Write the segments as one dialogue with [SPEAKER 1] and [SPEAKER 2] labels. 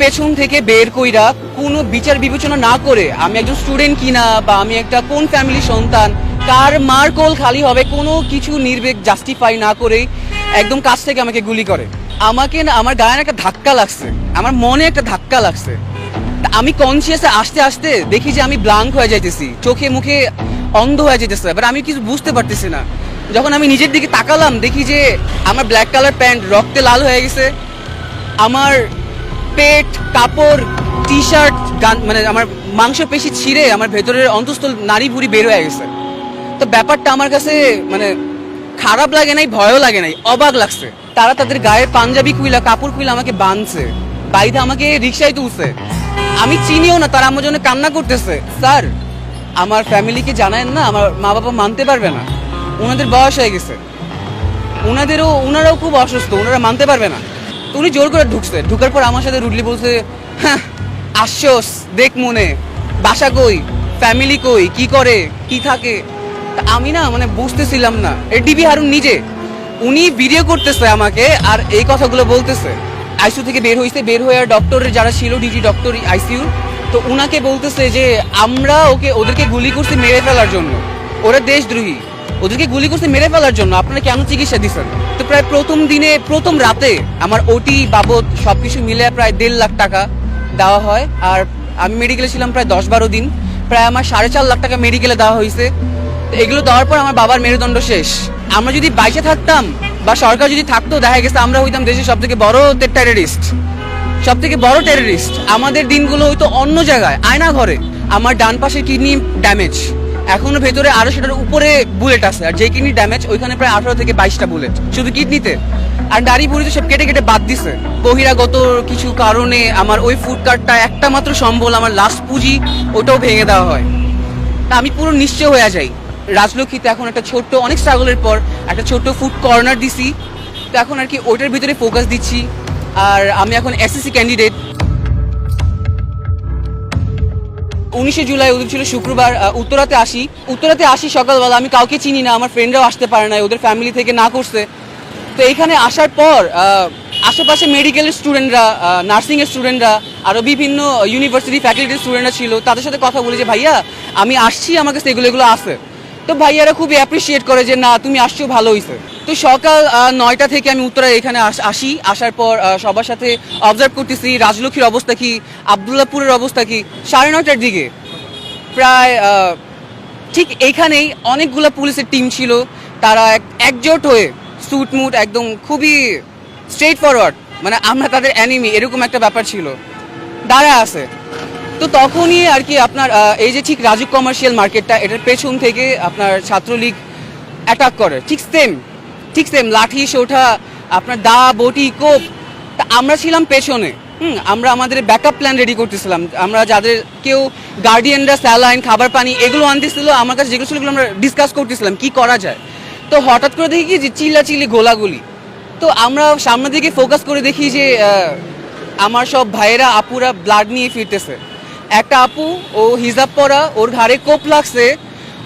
[SPEAKER 1] পেছন থেকে বের কইরা কোনো বিচার বিবেচনা না করে আমি একজন স্টুডেন্ট কিনা বা আমি একটা কোন ফ্যামিলি সন্তান, কার মার কোল খালি হবে কোনো কিছু নির্বেক জাস্টিফাই না করেই একদম কাছ থেকে আমাকে গুলি করে। আমাকে না, আমার গায়ে একটা ধাক্কা লাগছে, আমার মনে একটা ধাক্কা লাগছে। আমি কনসিয়াসে আসতে আসতে দেখি যে আমি ব্লাঙ্ক হয়ে যাইতেছি, চোখে মুখে অন্ধ হয়ে যেতেছে এবার আমি কিছু বুঝতে পারতেছি না। যখন আমি নিজের দিকে তাকালাম, দেখি যে আমার ব্ল্যাক কালার প্যান্ট রক্তে লাল হয়ে গেছে, আমার পেট, কাপড় টি শার্ট মানে আমার মাংস পেশি ছিঁড়ে আমার ভেতরের অন্তঃস্থল নারী ভুড়ি বের হয়ে গেছে। তো ব্যাপারটা আমার কাছে মানে খারাপ লাগে নাই, ভয়ও লাগে নাই, অবাক লাগছে। তারা তাদের গায়ের পাঞ্জাবি কুইলা, কাপড় কুইলা আমাকে বাঁধছে। বাইরে আমাকে রিক্সায় তুলছে। আমি চিনিও না, তারা আমার জন্য কান্না করতেছে। স্যার, আমার ফ্যামিলিকে জানায়েন না, আমার মা বাবা মানতে পারবে না। ওনাদের বয়স হয়ে গেছে। ওনাদেরও ওনারাও খুব অসুস্থ ওনারা মানতে পারবে না। তো উনি জোর করে ঢুকছে। ঢুকার পর আমার সাথে রুডলি বলছে হ্যাঁ আশ্বাস দেখ মনে, বাসা কই ফ্যামিলি কই, কি করে, কি থাকে? আমি না মানে বুঝতেছিলাম না। ডিবি হারুন নিজে, উনি ভিডিও করতেছে আমাকে আর এই কথাগুলো বলতেছে। আইসিইউ থেকে বের হয়েছে বের হয়ে ডক্টরের যারা ছিল, ডিজি ডক্টর আইসিইউ তো উনাকে বলতেছে যে, আমরা ওকে, ওদেরকে গুলি করছি মেরে ফেলার জন্য। ওরা দেশদ্রোহী। ওদেরকে গুলি করতে মেরে ফেলার জন্য আপনারা কেন চিকিৎসা দিচ্ছেন? তো প্রায় প্রথম দিনে, প্রথম রাতে আমার ওটি বাবদ সবকিছু মিলে প্রায় দেড় লাখ টাকা দেওয়া হয়। আর আমি মেডিকেলে ছিলাম প্রায় দশ বারো দিন। প্রায় আমার সাড়ে চার লাখ টাকা মেডিকেলে দেওয়া হয়েছে। এগুলো দেওয়ার পর আমার বাবার মেরুদণ্ড শেষ। আমরা যদি বাইচে থাকতাম বা সরকার যদি থাকতো, দেখা গেছে আমরা হইতাম দেশের সব থেকে বড় টেরারিস্ট সব থেকে বড় টেররিস্ট আমাদের দিনগুলো হয়তো অন্য জায়গায়, আয়না ঘরে। আমার ডান পাশের কিডনি ড্যামেজ এখনও ভেতরে আরও সেটার উপরে বুলেট আছে, আর যে কিডনি ড্যামেজ ওইখানে প্রায় আঠারো থেকে বাইশটা বুলেট শুধু কিডনিতে আর দাড়ি বুড়ি তো সব কেটে কেটে বাদ দিছে। বহিরাগত কিছু কারণে আমার ওই ফুড কার্টটা একটা মাত্র সম্বল, আমার লাস্ট পুঁজি, ওটাও ভেঙে দেওয়া হয়। তা আমি পুরো নিশ্চয় হয়ে যাই। রাজলক্ষ্মীতে এখন একটা ছোট্ট, অনেক স্ট্রাগলের পর একটা ছোট্ট ফুড কর্নার দিছি। তো এখন আর কি ওটার ভিতরে ফোকাস দিচ্ছি। আর আমি এখন এসএসসি ক্যান্ডিডেট উনিশে জুলাই ওদের ছিল শুক্রবার উত্তরাতে আসি। উত্তরাতে আসি সকালবেলা, আমি কাউকে চিনি না, আমার ফ্রেন্ডরাও আসতে পারে না ওদের ফ্যামিলি থেকে না করছে। তো এখানে আসার পর আশেপাশে মেডিকেলের স্টুডেন্টরা নার্সিংয়ের স্টুডেন্টরা আরও বিভিন্ন ইউনিভার্সিটি ফ্যাকাল্টির স্টুডেন্টরা ছিল, তাদের সাথে কথা বলে যে, ভাইয়া, আমি আসছি আমার কাছে এগুলো এগুলো আছে। তো ভাইয়ারা খুবই অ্যাপ্রিসিয়েট করে যে, না, তুমি আসছো, ভালো হয়েছে তো সকাল নয়টা থেকে আমি উত্তরা এখানে আসি আসার পর সবার সাথে অবজার্ভ করতেছি, রাজলক্ষ্মীর অবস্থা কি আবদুল্লাপুরের অবস্থা কি। সাড়ে নয়টার দিকে প্রায় ঠিক এইখানেই অনেকগুলো পুলিশের টিম ছিল। তারা এক- একজোট হয়ে স্যুট মুট একদম খুবই স্ট্রেট ফরওয়ার্ড মানে আমরা তাদের অ্যানিমি এরকম একটা ব্যাপার ছিল। দাঁড়া আছে। তো তখনই আর কি আপনার এই যে ঠিক রাজুক কমার্শিয়াল মার্কেটটা এটার পেছন থেকে আপনার ছাত্রলীগ অ্যাটাক করে। ঠিক সেম ঠিক সেম লাঠি, সোঠা, আপনার দা, বটি, কোপ, তা আমরা ছিলাম পেছনে। হুম, আমরা আমাদের ব্যাকআপ প্ল্যান রেডি করতেছিলাম। আমরা যাদের কেউ গার্ডিয়ানরা স্যালাইন খাবার পানি, এগুলো আনতেছিল, আমার কাছে যেগুলো ছিল আমরা ডিসকাস করতেছিলাম, কি করা যায়। তো হঠাৎ করে দেখি যে চিল্লা চিল্লি গোলাগুলি। তো আমরা সামনের দিকে ফোকাস করে দেখি যে আমার সব ভাইয়েরা, আপুরা ব্লাড নিয়ে ফিরতেছে। একটা আপু, ও হিজাব পরা, ওর ঘাড়ে কোপ লাগছে,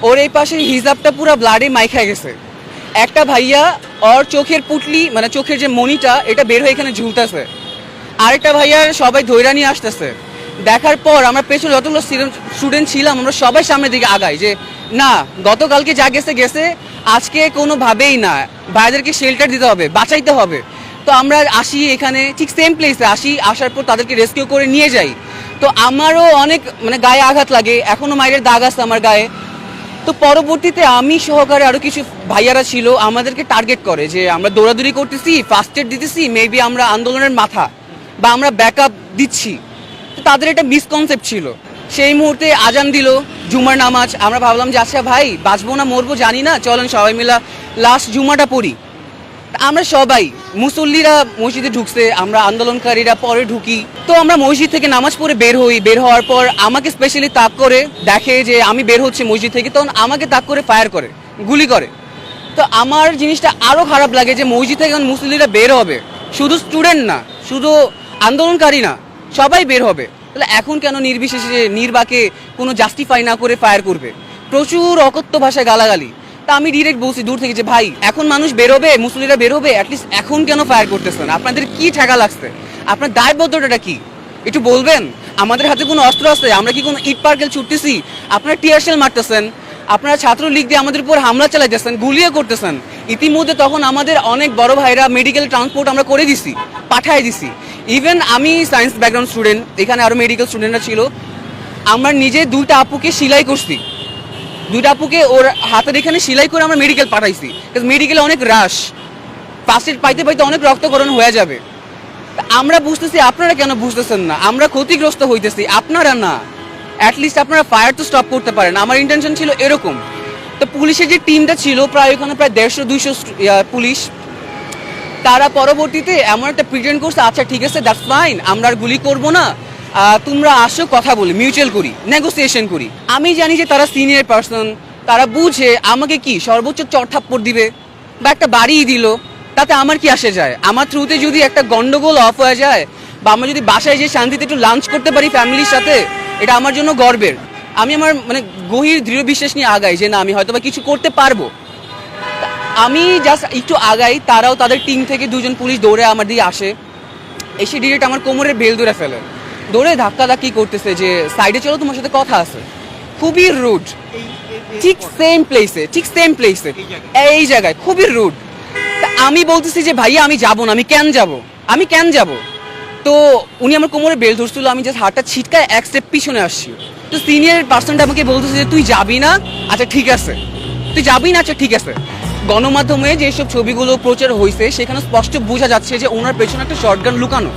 [SPEAKER 1] ওর এই পাশে হিজাবটা পুরো ব্লাডে মাইখায় গেছে। একটা ভাইয়া, ওর চোখের পুটলি মানে চোখের যে মনিটা এটা বের হয়ে এখানে ঝুলতেছে। আরেকটা ভাইয়ার সবাই ধৈরা নিয়ে আসতেছে। দেখার পর আমরা পেছনে যতগুলো স্টুডেন্ট ছিলাম, আমরা সবাই সামনের দিকে আগাই যে, না, গতকালকে যা গেছে গেছে, আজকে কোনোভাবেই না। ভাইদেরকে শেল্টার দিতে হবে, বাঁচাইতে হবে। তো আমরা আসি এখানে, ঠিক সেম প্লেসে আসি, আসার পর তাদেরকে রেস্কিউ করে নিয়ে যাই। তো আমারও অনেক মানে গায়ে আঘাত লাগে। এখনও মায়ের দাগ আছে আমার গায়ে। তো পরবর্তীতে আমি সহকারে আরও কিছু ভাইয়ারা ছিল, আমাদেরকে টার্গেট করে যে আমরা দৌড়াদৌড়ি করতেছি ফার্স্ট এড দিতেছি মেবি আমরা আন্দোলনের মাথা বা আমরা ব্যাকআপ দিচ্ছি। তো তাদের একটা মিসকনসেপ্ট ছিল। সেই মুহূর্তে আজান দিল, জুমার নামাজ। আমরা ভাবলাম যে আচ্ছা ভাই, বাঁচবো না, মরবো, জানি না, চলেন সবাই মিলা লাস্ট জুমাটা পড়ি। আমরা সবাই, মুসল্লিরা মসজিদে ঢুকছে, আমরা আন্দোলনকারীরা পরে ঢুকি। তো আমরা মসজিদ থেকে নামাজ পড়ে বের হই, বের হওয়ার পর আমাকে স্পেশালি তাক করে দেখে যে আমি বের হচ্ছি মসজিদ থেকে, তখন আমাকে তাক করে ফায়ার করে, গুলি করে। তো আমার জিনিসটা আরও খারাপ লাগে যে মসজিদ থেকে যখন মুসল্লিরা বের হবে, শুধু স্টুডেন্ট না, শুধু আন্দোলনকারী না, সবাই বের হবে। তাহলে এখন কেন নির্বিশেষে নির্বাকে কোনো জাস্টিফাই না করে ফায়ার করবে? প্রচুর অকথ্য ভাষায় গালাগালি। তা আমি ডিরেক্ট বলছি, দূর থেকে যে, ভাই, এখন মানুষ বেরোবে মুসলিরা বেরোবে অ্যাটলিস্ট এখন কেন ফায়ার করতেছেন? আপনাদের কি ঠেকা লাগছে? আপনার দায়বদ্ধতাটা কি? একটু বলবেন? আমাদের হাতে কোনো অস্ত্র আছে? আমরা কি কোনো ইট পার্কেল ছুটতেছি? আপনারা টিয়ারশেল মারতেছেন। আপনারা ছাত্রলীগ দিয়ে আমাদের উপর হামলা চালাইতেছেন গুলিয়ে করতেছেন। ইতিমধ্যে তখন আমাদের অনেক বড় ভাইরা মেডিকেল ট্রান্সপোর্ট আমরা করে দিছি, পাঠায় দিছি। ইভেন আমি সায়েন্স ব্যাকগ্রাউন্ড স্টুডেন্ট এখানে আরও মেডিকেল স্টুডেন্টরা ছিল, আমরা নিজে দুইটা আপুকে সিলাই করছি। দুইটা আপুকে ওর হাতের এখানে সেলাই করে আমরা মেডিকেল পাঠাইছি। মেডিকেলে অনেক রাশ ফার্স্ট এড পাইতে পাইতে অনেক রক্তকরণ হয়ে যাবে। আমরা বুঝতেছি, আপনারা কেন বুঝতেছেন না? আমরা ক্ষতিগ্রস্ত হইতেছি, আপনারা না। অ্যাটলিস্ট আপনারা ফায়ার তো স্টপ করতে পারেন। আমার ইন্টেনশন ছিল এরকম। তো পুলিশের যে টিমটা ছিল, প্রায় ওখানে প্রায় দেড়শো, দুইশো পুলিশ। তারা পরবর্তীতে এমন একটা প্রিটেন্ড করছে আচ্ছা ঠিক আছে দ্যাটস ফাইন আমরা আর গুলি করব না। তোমরা আসো, কথা বলি মিউচুয়াল করি নেগোসিয়েশন করি। আমি জানি যে তারা সিনিয়র পার্সন তারা বুঝে আমাকে কি সর্বোচ্চ চট থাপ্পড় দিবে বা একটা বাড়িই দিল, তাতে আমার কি আসে যায়? আমার থ্রুতে যদি একটা গন্ডগোল অফ হয়ে যায়, বা আমরা যদি বাসায় যে শান্তিতে একটু লাঞ্চ করতে পারি ফ্যামিলির সাথে, এটা আমার জন্য গর্বের। আমি আমার মানে গভীর দৃঢ় বিশ্বাস নিয়ে আগাই যে না, আমি হয়তো বা কিছু করতে পারব। আমি জাস্ট একটু আগাই, তারাও তাদের টিম থেকে দুজন পুলিশ দৌড়ে আমার দিয়ে আসে, এসে ডিরেক্ট আমার কোমরের বেল দৌড়ে ফেলে। দৌড়ে ধাক্কা ধাক্কি করতেছে যে সাইডে চলো তোমার সাথে কথা আছে। খুবই রুড ঠিক সেম প্লেসে ঠিক সেম প্লেসে এই জায়গায়। খুবই রুড আমি বলতেছি যে ভাইয়া আমি যাব না আমি কেন যাব? আমি কেন যাব? তো উনি আমার কোমরে বেল ধরছিল আমি জাস্ট হাতটা ছিটকায় এক স্টেপ পিছনে আসছি। তো সিনিয়র পার্সনটা আমাকে বলতেছে যে তুই যাবি না? আচ্ছা ঠিক আছে। তুই যাবি না? আচ্ছা ঠিক আছে। গণমাধ্যমে যেসব ছবিগুলো প্রচার হয়েছে সেখানে স্পষ্ট বোঝা যাচ্ছে যে ওনার পেছনে একটা শর্টগান লুকানো।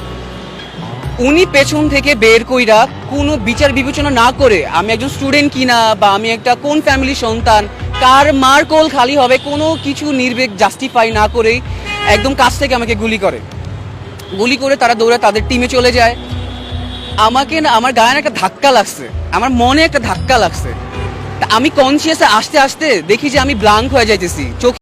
[SPEAKER 1] উনি পেছন থেকে বের কইরা কোনো বিচার বিবেচনা না করে, আমি একজন স্টুডেন্ট কিনা বা আমি একটা কোন ফ্যামিলির সন্তান, কার মার কোল খালি হবে, কোনো কিছু নির্বেগ জাস্টিফাই না করেই একদম কাছ থেকে আমাকে গুলি করে। গুলি করে তারা দৌড়ে তাদের টিমে চলে যায়। আমাকে না, আমার গায়ে একটা ধাক্কা লাগছে, আমার মনে একটা ধাক্কা লাগছে। আমি কনসিয়াসে আসতে আসতে দেখি যে আমি ব্লাঙ্ক হয়ে যাইতেছি, চোখ